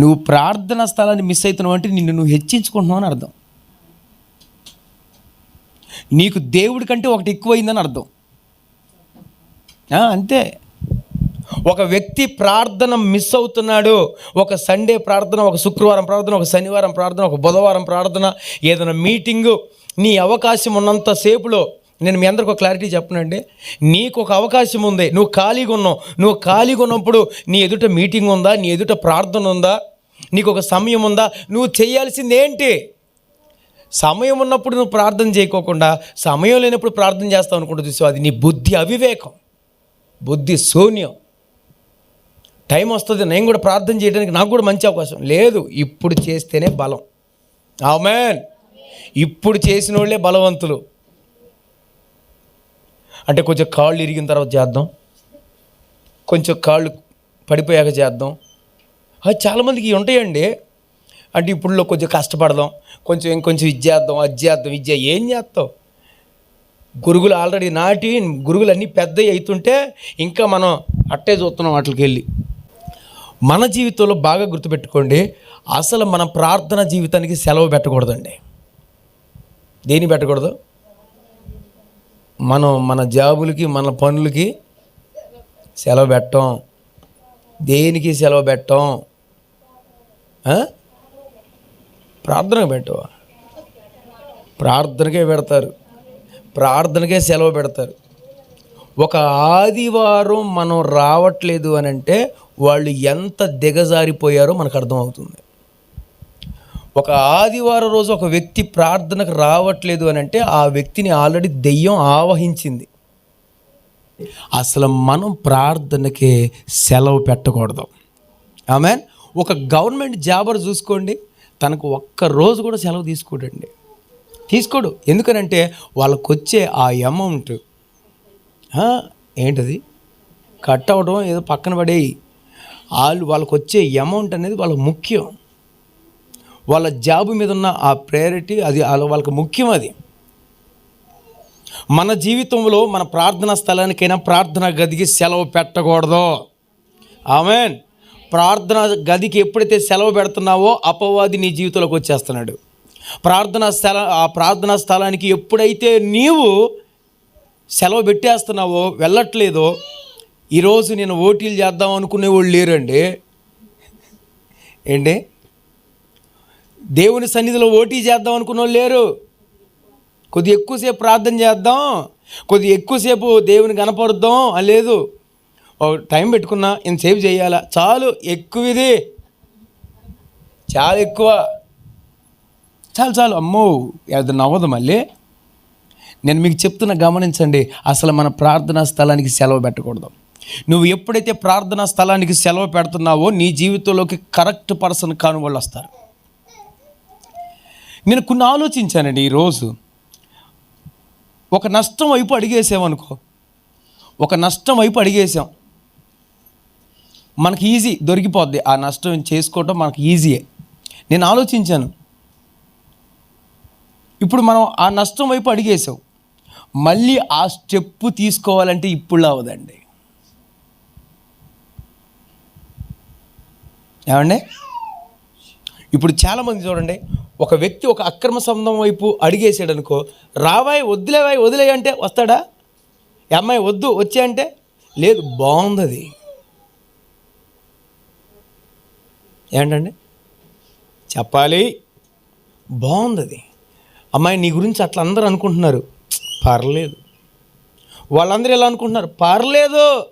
నువ్వు ప్రార్థనా స్థలాన్ని మిస్ అవుతున్నావు అంటే నిన్ను నువ్వు హెచ్చించుకుంటున్నావు అని అర్థం. నీకు దేవుడి కంటే ఒకటి ఎక్కువైందని అర్థం. అంతే. ఒక వ్యక్తి ప్రార్థన మిస్ అవుతున్నాడు ఒక సండే ప్రార్థన ఒక శుక్రవారం ప్రార్థన ఒక శనివారం ప్రార్థన ఒక బుధవారం ప్రార్థన ఏదైనా మీటింగు నీ అవకాశం ఉన్నంత సేపులో నేను మీ అందరికి ఒక క్లారిటీ చెప్పనండి. నీకు ఒక అవకాశం ఉంది నువ్వు ఖాళీగా ఉన్నావు. నువ్వు ఖాళీగా ఉన్నప్పుడు నీ ఎదుట మీటింగ్ ఉందా నీ ఎదుట ప్రార్థన ఉందా? నీకు ఒక సమయం ఉందా? నువ్వు చేయాల్సింది ఏంటి సమయం ఉన్నప్పుడు నువ్వు ప్రార్థన చేయకోకుండా సమయం లేనప్పుడు ప్రార్థన చేస్తావు అనుకుంటూ చూసావు. అది నీ బుద్ధి అవివేకం. బుద్ధి శూన్యం. టైం వస్తుంది నేను కూడా ప్రార్థన చేయడానికి నాకు కూడా మంచి అవకాశం. లేదు ఇప్పుడు చేస్తేనే బలం. ఆమెన్. ఇప్పుడు చేసిన వాళ్ళే బలవంతులు. అంటే కొంచెం కాళ్ళు ఇరిగిన తర్వాత చేద్దాం. కొంచెం కాళ్ళు పడిపోయాక చేద్దాం. అది చాలామందికి ఇవి ఉంటాయండి. అంటే ఇప్పుడులో కొంచెం కష్టపడదాం కొంచెం ఇంకొంచెం ఇది చేద్దాం అది చేద్దాం ఇది ఏం చేస్తావు? గురుగులు ఆల్రెడీ నాటి గురుగులు అన్నీ పెద్దవి అవుతుంటే ఇంకా మనం అట్టే చూస్తున్నాం వాటికి వెళ్ళి. మన జీవితంలో బాగా గుర్తుపెట్టుకోండి అసలు మన ప్రార్థన జీవితానికి సెలవు పెట్టకూడదండి. దేని పెట్టకూడదు? మనం మన జాబులకి మన పనులకి సెలవు పెట్టం. దేనికి సెలవు పెట్టం? ఆ? ప్రార్థనకు పెట్టవా? ప్రార్థనకే పెడతారు. ప్రార్థనకే సెలవు పెడతారు. ఒక ఆదివారం మనం రావట్లేదు అని అంటే వాళ్ళు ఎంత దిగజారిపోయారో మనకు అర్థమవుతుంది. ఒక ఆదివారం రోజు ఒక వ్యక్తి ప్రార్థనకు రావట్లేదు అని అంటే ఆ వ్యక్తిని ఆల్రెడీ దెయ్యం ఆవహించింది. అసలు మనం ప్రార్థనకే సెలవు పెట్టకూడదు. ఆమెన్? ఒక గవర్నమెంట్ జాబర్ చూసుకోండి తనకు ఒక్క రోజు కూడా సెలవు తీసుకోడండి. తీసుకోడు. ఎందుకనంటే వాళ్ళకు వచ్చే ఆ అమౌంట్ ఏంటది? కట్ అవ్వడం ఏదో పక్కన పడేయి. వాళ్ళు వాళ్ళకు వచ్చే అమౌంట్ అనేది వాళ్ళకి ముఖ్యం. వాళ్ళ జాబ్ మీద ఉన్న ఆ ప్రయారిటీ అది వాళ్ళ- వాళ్ళకి ముఖ్యం అది. మన జీవితంలో మన ప్రార్థనా స్థలానికైనా ప్రార్థన గదికి సెలవు పెట్టకూడదు. ఆమెన్. ప్రార్థన గదికి ఎప్పుడైతే సెలవు పెడుతున్నావో అపవాది నీ జీవితంలోకి వచ్చేస్తున్నాడు. ప్రార్థనా స్థల ఆ ప్రార్థనా స్థలానికి ఎప్పుడైతే నీవు సెలవు పెట్టేస్తున్నావో వెళ్ళట్లేదో ఈరోజు నేను ఓటీలు చేద్దాం అనుకునే వాళ్ళు లేరండి. ఏంటి? దేవుని సన్నిధిలో ఓటీ చేద్దాం అనుకున్న వాళ్ళు లేరు. కొద్ది ఎక్కువసేపు ప్రార్థన చేద్దాం కొద్ది ఎక్కువసేపు దేవుని కనపరుద్దాం అని లేదు. టైం పెట్టుకున్నా సేవ్ చేయాలా? చాలు ఎక్కువ ఇది చాలా ఎక్కువ. చాలు చాలు. అమ్మో అది నవ్వదు మళ్ళీ. నేను మీకు చెప్తున్న గమనించండి అసలు మన ప్రార్థనా స్థలానికి సెలవు పెట్టకూడదు. నువ్వు ఎప్పుడైతే ప్రార్థనా స్థలానికి సెలవు పెడుతున్నావో నీ జీవితంలోకి కరెక్ట్ పర్సన్ కాని వాళ్ళు వస్తారు. నేను కొన్ని ఆలోచించానండి ఈరోజు. ఒక నష్టం వైపు అడిగేసామనుకో ఒక నష్టం వైపు అడిగేసాం. మనకి ఈజీ దొరికిపోద్ది. ఆ నష్టం చేసుకోవటం మనకి ఈజీయే. నేను ఆలోచించాను. ఇప్పుడు మనం ఆ నష్టం వైపు అడిగేసాం మళ్ళీ ఆ స్టెప్ తీసుకోవాలంటే ఇప్పుడు అవదండి ఏమండి? ఇప్పుడు చాలామంది చూడండి ఒక వ్యక్తి ఒక అక్రమ సంబంధం వైపు అడిగేసాడు అనుకో రావాయి వద్దులేవాయి వదిలేయంటే వస్తాడా? అమ్మాయి వద్దు వచ్చే అంటే లేదు బాగుంది అది ఏంటండి? చెప్పాలి. బాగుంది అది అమ్మాయి నీ గురించి అట్లా అందరూ అనుకుంటున్నారు. పర్లేదు. వాళ్ళందరూ ఎలా అనుకుంటున్నారు? పర్లేదు.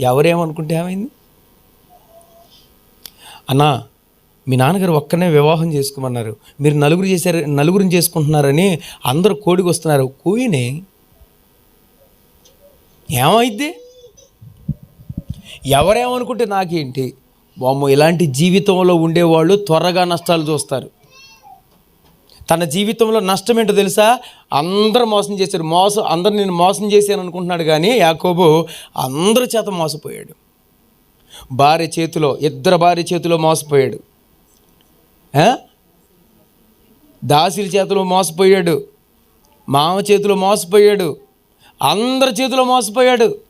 ఎవరేమనుకుంటే ఏమైంది? అన్నా మీ నాన్నగారు ఒక్కనే వివాహం చేసుకోమన్నారు. మీరు నలుగురు చేశారు నలుగురిని చేసుకుంటున్నారని అందరూ కోడికి వస్తున్నారు కోయినే ఏమైద్ది? ఎవరేమనుకుంటే నాకేంటి? వామ్మో ఇలాంటి జీవితంలో ఉండేవాళ్ళు త్వరగా నష్టాలు చూస్తారు. తన జీవితంలో నష్టం ఏంటో తెలుసా? అందరూ మోసం చేశారు. మోసం అందరు నేను మోసం చేశాను అనుకుంటున్నాడు కానీ యాకోబు అందరి చేత మోసపోయాడు. భార్య చేతిలో ఇద్దరు భార్య చేతిలో మోసపోయాడు. దాసిల చేతిలో మోసపోయాడు. మామ చేతిలో మోసపోయాడు. అందరి చేతిలో మోసపోయాడు.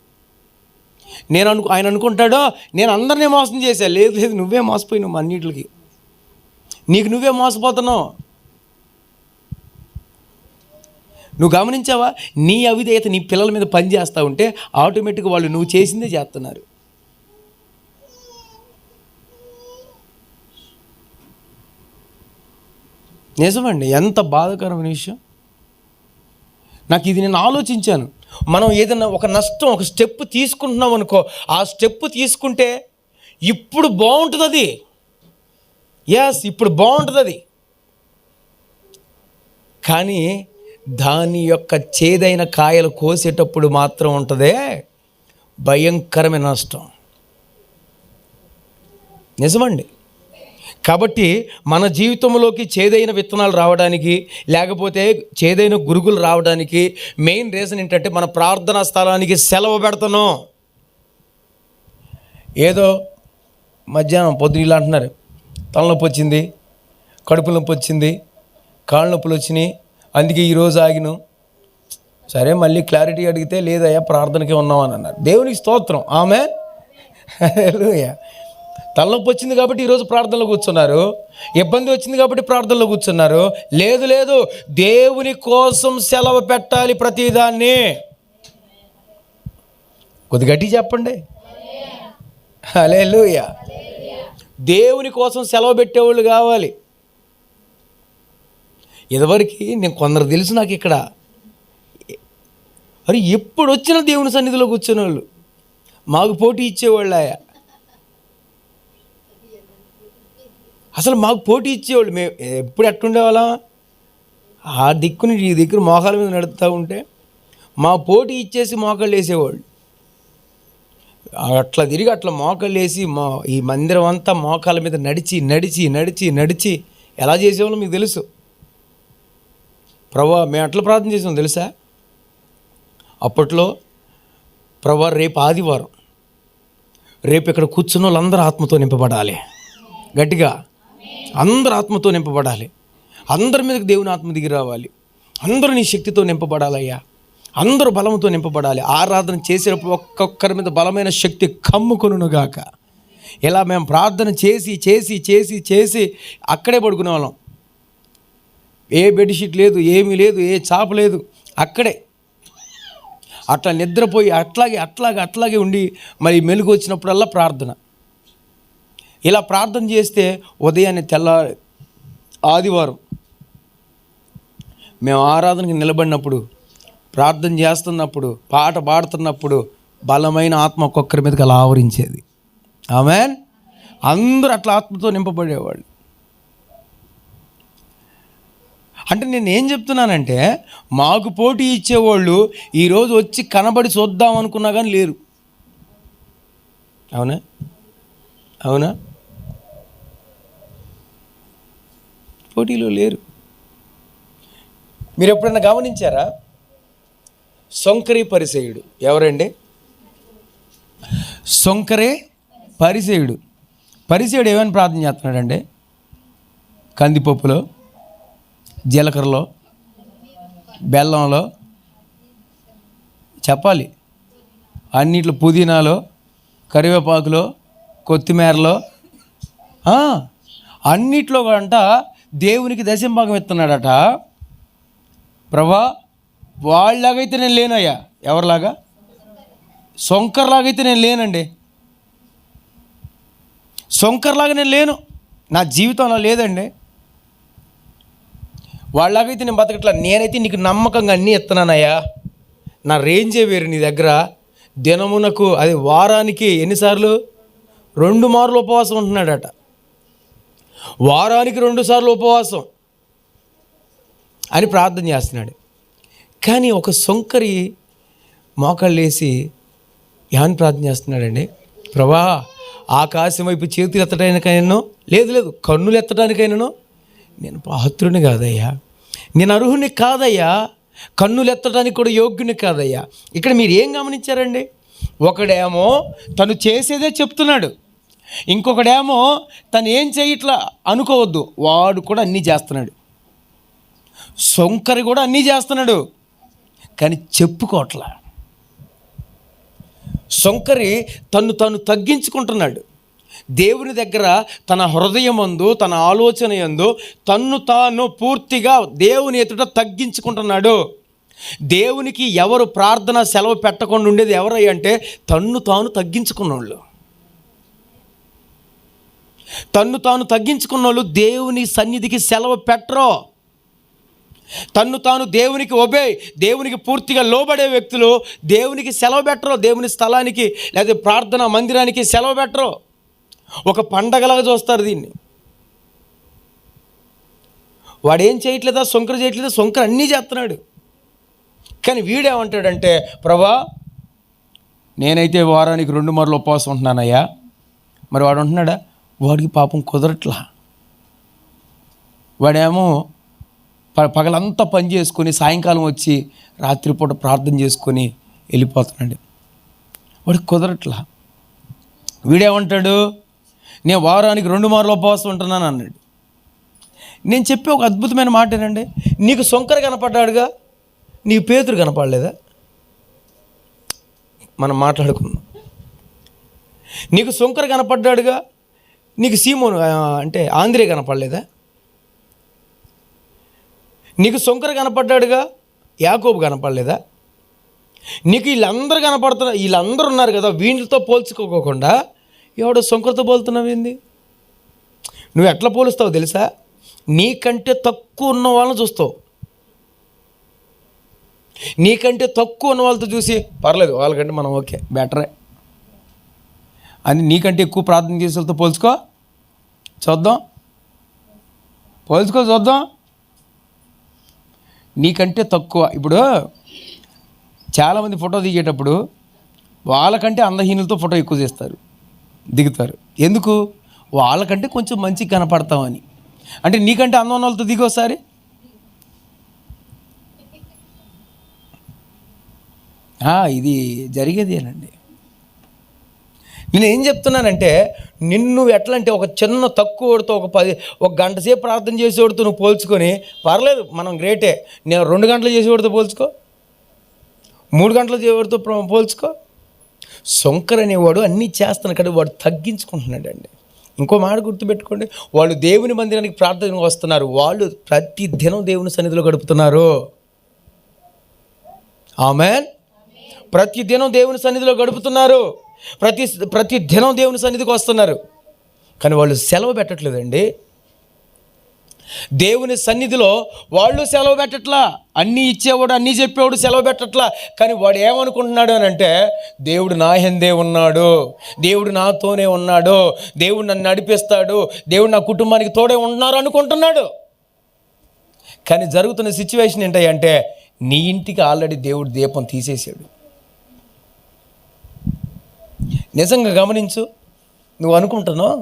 నేను అను ఆయన అనుకుంటాడో నేను అందరినీ మోసం చేశా. లేదు లేదు నువ్వే మోసపోయినావు అన్నిటికి. నీకు నువ్వే మోసపోతున్నావు. నువ్వు గమనించావా? నీ అవిధేయత నీ పిల్లల మీద పని చేస్తూ ఉంటే ఆటోమేటిక్గా వాళ్ళు నువ్వు చేసిందే చేస్తున్నారు. నిజమండి ఎంత బాధాకరమైన విషయం. నాకు ఇది నేను ఆలోచించాను. మనం ఏదైనా ఒక నష్టం ఒక స్టెప్ తీసుకుంటున్నాం అనుకో ఆ స్టెప్ తీసుకుంటే ఇప్పుడు బాగుంటుంది అది ఎస్ ఇప్పుడు బాగుంటుంది అది కానీ దాని యొక్క చేదైన కాయలు కోసేటప్పుడు మాత్రం ఉంటుందే భయంకరమైన నష్టం. నిజమండి. కాబట్టి మన జీవితంలోకి చేదైన విత్తనాలు రావడానికి లేకపోతే చేదైన గురుగులు రావడానికి మెయిన్ రీజన్ ఏంటంటే మన ప్రార్థనా స్థలానికి సెలవు పెడతాను ఏదో మధ్యాహ్నం పొద్దున ఇలా అంటున్నారు. తలనొప్పి వచ్చింది కడుపు నొప్పి వచ్చింది కాళ్ళ నొప్పులు వచ్చినాయి అందుకే ఈరోజు ఆగిను. సరే మళ్ళీ క్లారిటీ అడిగితే లేదయ్యా ప్రార్థనకే ఉన్నామని అన్నారు. దేవునికి స్తోత్రం. ఆమె అయ్యా తలనొప్పి వచ్చింది కాబట్టి ఈరోజు ప్రార్థనలో కూర్చున్నారు. ఇబ్బంది వచ్చింది కాబట్టి ప్రార్థనలో కూర్చున్నారు. లేదు లేదు. దేవుని కోసం సెలవు పెట్టాలి ప్రతిదాన్ని. కొద్ది గట్టి చెప్పండి. అలే దేవుని కోసం సెలవు పెట్టేవాళ్ళు కావాలి. ఇదివరకు నేను కొందరు తెలుసు నాకు ఇక్కడ. అరే ఎప్పుడు వచ్చినా దేవుని సన్నిధిలో కూర్చునే వాళ్ళు మాకు పోటీ ఇచ్చేవాళ్ళు ఆయా. అసలు మాకు పోటీ ఇచ్చేవాళ్ళు. మేము ఎప్పుడు ఎట్టుండేవాళ్ళం? ఆ దిక్కుని ఈ దిక్కున మోకాల మీద నడుపుతూ ఉంటే మా పోటీ ఇచ్చేసి మోకాళ్ళు వేసేవాళ్ళు. అట్లా తిరిగి అట్లా మోకాళ్ళు వేసి మా ఈ మందిరం అంతా మోకాల మీద నడిచి నడిచి నడిచి నడిచి ఎలా చేసేవాళ్ళో మీకు తెలుసు? ప్రభా మేము అట్లా ప్రార్థన చేసాం తెలుసా? అప్పట్లో ప్రభా రేపు ఆదివారం రేపు ఇక్కడ కూర్చున్న వాళ్ళందరూ ఆత్మతో నింపబడాలి. గట్టిగా. అందరు ఆత్మతో నింపబడాలి. అందరి మీదకి దేవుని ఆత్మ దిగి రావాలి. అందరూ నీ శక్తితో నింపబడాలయ్యా. అందరూ బలంతో నింపబడాలి. ఆరాధన చేసేటప్పుడు ఒక్కొక్కరి మీద బలమైన శక్తి కమ్ముకొనుగాక. ఇలా మేము ప్రార్థన చేసి చేసి చేసి చేసి అక్కడే పడుకునే వాళ్ళం ఏ బెడ్షీట్ లేదు ఏమీ లేదు ఏ చాప లేదు అక్కడే. అట్లా నిద్రపోయి అట్లాగే అట్లాగే అట్లాగే ఉండి మరి మెలుగు వచ్చినప్పుడల్లా ప్రార్థన. ఇలా ప్రార్థన చేస్తే ఉదయాన్నే తెల్ల ఆదివారం మేము ఆరాధనకి నిలబడినప్పుడు ప్రార్థన చేస్తున్నప్పుడు పాట పాడుతున్నప్పుడు బలమైన ఆత్మ ఒక్కొక్కరి మీదకి అలా ఆవరించేది. ఆమె అందరూ అట్లా ఆత్మతో నింపబడేవాళ్ళు. అంటే నేను ఏం చెప్తున్నానంటే మాకు పోటీ ఇచ్చేవాళ్ళు ఈరోజు వచ్చి కనబడి చూద్దాం అనుకున్నా కానీ లేరు. అవునా? అవునా? పోటీలో లేరు. మీరు ఎప్పుడైనా గమనించారా? సొంకరే పరిసేయుడు. ఎవరండి? సొంకరే పరిసేయుడు. పరిసేయుడు ఏమని ప్రార్థన చేస్తున్నాడండి? కందిపప్పులో జీలకర్రలో బెల్లంలో. చెప్పాలి. అన్నిట్లో పుదీనాలో కరివేపాకులో కొత్తిమీరలో. అన్నిట్లో అంట దేవునికి దశంభాగం ఇస్తున్నాడట ప్రభా వాళ్ళలాగైతే నేను లేనయ్యా. ఎవరిలాగా? సొంకర్లాగైతే నేను లేనండి. సొంకర్లాగా నేను లేను. నా జీవితం అలా లేదండి. వాళ్ళలాగైతే నేను బతకట్లా. నేనైతే నీకు నమ్మకంగా అన్నీ ఇస్తున్నానయ్యా నా రేంజే వేరు నీ దగ్గర. దినమునకు అది వారానికి ఎన్నిసార్లు? రెండు మార్లు ఉపవాసం ఉంటున్నాడట. వారానికి రెండుసార్లు ఉపవాసం అని ప్రార్థన చేస్తున్నాడు. కానీ ఒక సొంకరి మోకాళ్ళు యాన్ ప్రార్థన చేస్తున్నాడండి. ప్రభా ఆకాశం వైపు చేతులు ఎత్తడానికైనానో లేదు లేదు కన్నులు ఎత్తడానికైనానో నేను పాత్రుని కాదయ్యా. నేను అర్హుని కాదయ్యా. కన్నులు ఎత్తడానికి కూడా యోగ్యుని కాదయ్యా. ఇక్కడ మీరు ఏం గమనించారండి? ఒకడేమో తను చేసేదే చెప్తున్నాడు. ఇంకొకడేమో తను ఏం చేయట్లా అనుకోవద్దు వాడు కూడా అన్నీ చేస్తున్నాడు. సొంకరి కూడా అన్నీ చేస్తున్నాడు కానీ చెప్పుకోవట్లా సొంకరి తను తను తగ్గించుకుంటున్నాడు. దేవుని దగ్గర తన హృదయమందు తన ఆలోచన యందు తన్ను తాను పూర్తిగా దేవుని ఎదుట తగ్గించుకుంటున్నాడు. దేవునికి ఎవరు ప్రార్థన సెలవు పెట్టకుండా ఉండేది ఎవరై అంటే తన్ను తాను తగ్గించుకున్నోళ్ళు. తన్ను తాను తగ్గించుకున్న వాళ్ళు దేవుని సన్నిధికి సెలవు పెట్టరు. తన్ను తాను దేవునికి ఒబే దేవునికి పూర్తిగా లోబడే వ్యక్తులు దేవునికి సెలవు పెట్టరు దేవుని స్థలానికి లేదా ప్రార్థన మందిరానికి సెలవు పెట్టరు. ఒక పండగలాగా చూస్తారు దీన్ని. వాడేం చేయట్లేదా? సొంకర చేయట్లేదా? సొంకర అన్నీ చేస్తున్నాడు. కానీ వీడేమంటాడంటే ప్రభా నేనైతే వారానికి రెండు మార్లు ఉపవాసం ఉంటున్నానయ్యా. మరి వాడు ఉంటున్నాడా? వాడికి పాపం కుదరట్లా. వాడేమో ప- పగలంతా పని చేసుకొని సాయంకాలం వచ్చి రాత్రిపూట ప్రార్థన చేసుకొని వెళ్ళిపోతున్నాడు. వాడికి కుదరట్లా. వీడేమంటాడు? నేను వారానికి రెండు మార్లు ఉపవాసం ఉంటున్నాను అన్నాడు. నేను చెప్పే ఒక అద్భుతమైన మాట ఏంటండి నీకు సొంకర కనపడ్డాడుగా? నీకు పేతురు కనపడలేదా? మనం మాట్లాడుకుందాం. నీకు సొంకర కనపడ్డాడుగా? నీకు సీమోన్ అంటే ఆంధ్రే కనపడలేదా? నీకు శంకర్ కనపడ్డాడుగా? యాకోబు కనపడలేదా? నీకు వీళ్ళందరూ కనపడుతున్న వీళ్ళందరూ ఉన్నారు కదా వీళ్ళతో పోల్చుకోకుండా ఎవడో శంకర్తో పోలుతున్నావు ఏంది? నువ్వు ఎట్లా పోలుస్తావు తెలుసా? నీకంటే తక్కువ ఉన్న వాళ్ళని చూస్తావు. నీకంటే తక్కువ ఉన్న వాళ్ళతో చూసి పర్లేదు వాళ్ళకంటే మనం ఓకే బెటరే. అని నీకంటే ఎక్కువ ప్రార్థన చేసేలతో పోల్చుకో. చూద్దాం. పోల్చుకో చూద్దాం. నీకంటే తక్కువ. ఇప్పుడు చాలామంది ఫోటో దిగేటప్పుడు వాళ్ళకంటే అందహీనులతో ఫోటో ఎక్కువ చేస్తారు దిగుతారు. ఎందుకు? వాళ్ళకంటే కొంచెం మంచి కనపడతామని. అంటే నీకంటే అందం వాళ్ళతో దిగోసారి ఇది జరిగేదేనండి. నేను ఏం చెప్తున్నానంటే నిన్ను ఎట్లా అంటే ఒక చిన్న తక్కువతో ఒక పది ఒక గంట సేపు ప్రార్థన చేసేవాడితో నువ్వు పోల్చుకొని పర్లేదు మనం గ్రేటే. నేను రెండు గంటలు చేసేవాడితో పోల్చుకో. మూడు గంటలు చేసేవాడితో పోల్చుకో. శంకర్ అనేవాడు అన్నీ చేస్తున్నాడు కానీ వాడు తగ్గించుకుంటున్నాడు అండి ఇంకో మాట గుర్తుపెట్టుకోండి వాళ్ళు దేవుని మందిరానికి ప్రార్థనకు వస్తున్నారు. వాళ్ళు ప్రతి దినం దేవుని సన్నిధిలో గడుపుతున్నారు. ఆమెన్. ప్రతి దినం దేవుని సన్నిధిలో గడుపుతున్నారు. ప్రతి ప్రతి దినం దేవుని సన్నిధికి వస్తున్నారు. కానీ వాళ్ళు సెలవు పెట్టట్లేదండి. దేవుని సన్నిధిలో వాళ్ళు సెలవు పెట్టట్లా అన్నీ ఇచ్చేవాడు అన్నీ చెప్పేవాడు సెలవు పెట్టట్లా. కానీ వాడు ఏమనుకుంటున్నాడు అని అంటే దేవుడు నా హెందే ఉన్నాడు దేవుడు నాతోనే ఉన్నాడు దేవుడు నన్ను నడిపిస్తాడు దేవుడు నా కుటుంబానికి తోడే ఉన్నారు అనుకుంటున్నాడు. కానీ జరుగుతున్న సిచ్యువేషన్ ఏంటంటే నీ ఇంటికి ఆల్రెడీ దేవుడు దీపం తీసేసాడు. నిజంగా గమనించు. నువ్వు అనుకుంటున్నావు?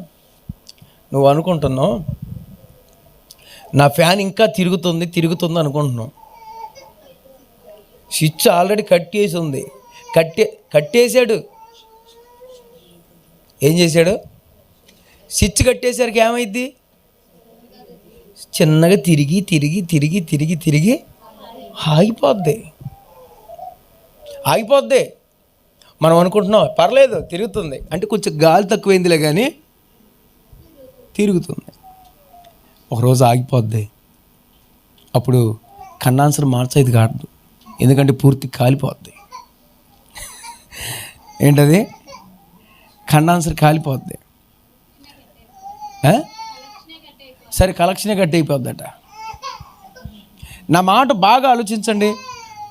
నువ్వు అనుకుంటున్నావు? నా ఫ్యాన్ ఇంకా తిరుగుతుంది తిరుగుతుంది అనుకుంటున్నావు. స్విచ్ ఆల్రెడీ కట్టేసి ఉంది. కట్టే కట్టేశాడు. ఏం చేశాడు? స్విచ్ కట్టేసరికి ఏమైద్ది? చిన్నగా తిరిగి తిరిగి తిరిగి తిరిగి తిరిగి ఆగిపోద్ది. ఆగిపోద్ది. మనం అనుకుంటున్నాం పర్లేదు తిరుగుతుంది. అంటే కొంచెం గాలి తక్కువైందిలే కానీ తిరుగుతుంది. ఒకరోజు ఆగిపోద్ది. అప్పుడు కన్నాన్సర్ మార్చేది కాదు. ఎందుకంటే పూర్తి కాలిపోద్ది. ఏంటది? కన్నాన్సర్ కాలిపోద్ది. సరే కలెక్షనే కట్ అయిపోద్దట. నా మాట బాగా ఆలోచించండి.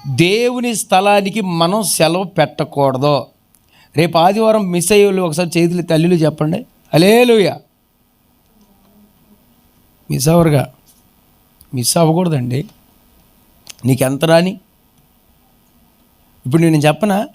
దేవుని స్థలానికి మనం సెలవు పెట్టకూడదు. రేపు ఆదివారం మిస్ అయ్యేళ్ళు ఒకసారి చేతులు తల్లిలు చెప్పండి. అలేలుయ మిస్ అవ్వరుగా. మిస్ అవ్వకూడదండి. నీకెంత రాని? ఇప్పుడు నేను చెప్పనా?